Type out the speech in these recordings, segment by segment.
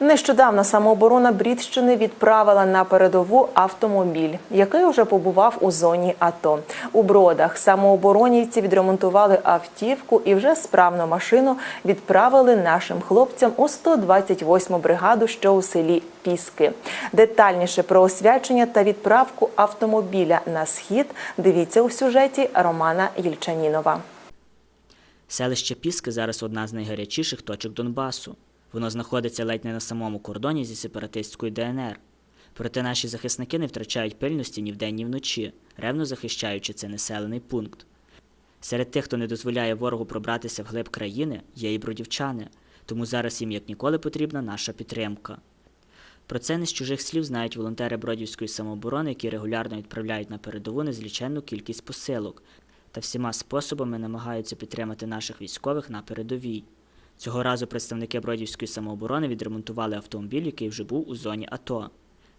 Нещодавно самооборона Брідщини відправила на передову автомобіль, який уже побував у зоні АТО. У бродах самооборонівці відремонтували автівку і вже справну машину відправили нашим хлопцям у 128-му бригаду, що у селі Піски. Детальніше про освячення та відправку автомобіля на схід дивіться у сюжеті Романа Єльчанінова. Селище Піски зараз одна з найгарячіших точок Донбасу. Воно знаходиться ледь не на самому кордоні зі сепаратистською ДНР. Проте наші захисники не втрачають пильності ні вдень, ні вночі, ревно захищаючи цей населений пункт. Серед тих, хто не дозволяє ворогу пробратися в глиб країни, є і бродівчани, тому зараз їм як ніколи потрібна наша підтримка. Про це не з чужих слів знають волонтери Бродівської самооборони, які регулярно відправляють на передову незліченну кількість посилок та всіма способами намагаються підтримати наших військових на передовій. Цього разу представники Бродівської самооборони відремонтували автомобіль, який вже був у зоні АТО.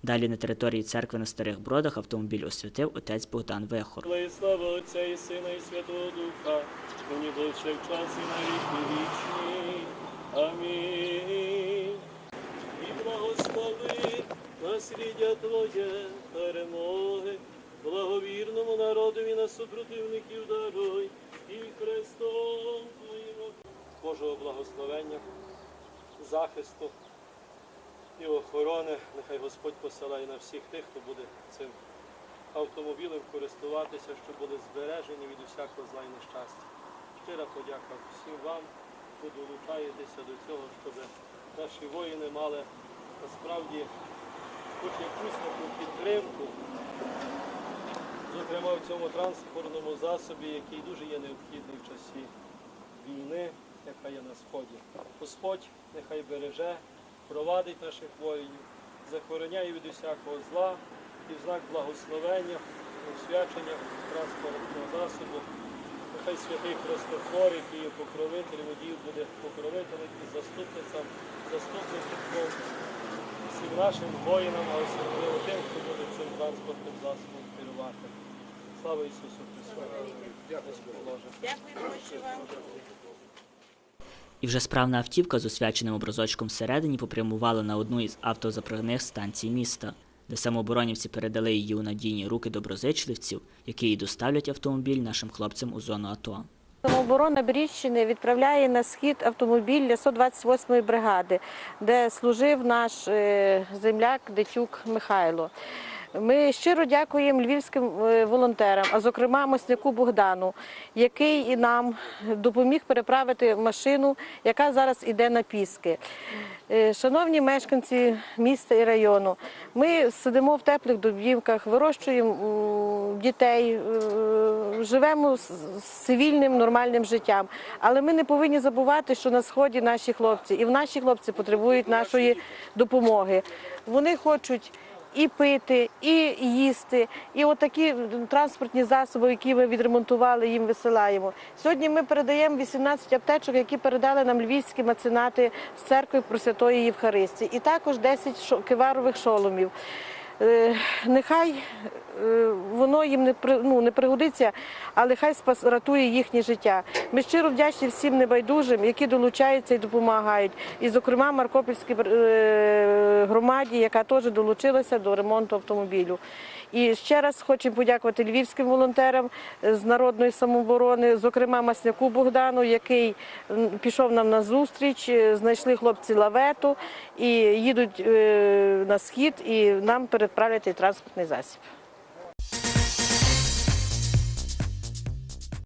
Далі на території церкви на старих бродах автомобіль освятив отець Богдан Вехор. Слава Отця і Сина і Святого Духа, нині більше в час і на віки вічні. Амінь. І благослови насліддя Твоє перемоги, благовірному народові на супротивників даруй, і Христом Твоїм Божого благословення, захисту і охорони. Нехай Господь посилає на всіх тих, хто буде цим автомобілем користуватися, щоб були збережені від усякого зла і нещастя. Щира подяка всім вам, хто долучаєтеся до цього, щоб наші воїни мали насправді хоч якусь таку підтримку, зокрема в цьому транспортному засобі, який дуже є необхідний в часі війни, яка є на сході. Господь нехай береже, провадить наших воїнів, захороняє від усякого зла і в знак благословення, освячення транспортного засобу. Нехай святий Христофор, який є покровителем, водіїв буде покровителем і заступницям, заступником всім нашим воїнам, а особливо тим, хто буде цим транспортним засобом керувати. Слава Ісусу Христу! Дякую, Боже. І вже справна автівка з освяченим образочком всередині попрямувала на одну із автозаправних станцій міста, де самооборонівці передали її у надійні руки доброзичливців, які і доставлять автомобіль нашим хлопцям у зону АТО. Самооборона Бріщини відправляє на схід автомобіль для 128-ї бригади, де служив наш е, земляк Дитюк Михайло. Ми щиро дякуємо львівським е, волонтерам, а зокрема Масняку Богдану, який і нам допоміг переправити машину, яка зараз іде на піски. Е, Шановні мешканці міста і району, ми сидимо в теплих домівках, вирощуємо дітей, е, живемо цивільним нормальним життям. Але ми не повинні забувати, що на сході наші хлопці, і в наші хлопці потребують нашої допомоги. Вони хочуть і пити, і їсти, і отакі транспортні засоби, які ми відремонтували, їм висилаємо. Сьогодні ми передаємо 18 аптечок, які передали нам львівські меценати з церкви Пресвятої Євхаристії, і також 10 шо- киварових шоломів. Е, Нехай е, воно їм не ну, не пригодиться, але хай спас ратує їхнє життя. Ми щиро вдячні всім небайдужим, які долучаються і допомагають. І, зокрема, Маркопільській е, громаді, яка теж долучилася до ремонту автомобілю. І ще раз хочемо подякувати львівським волонтерам з народної самооборони, зокрема Масняку Богдану, який пішов нам на зустріч. Знайшли хлопці лавету і їдуть на схід і нам переправлять цей транспортний засіб.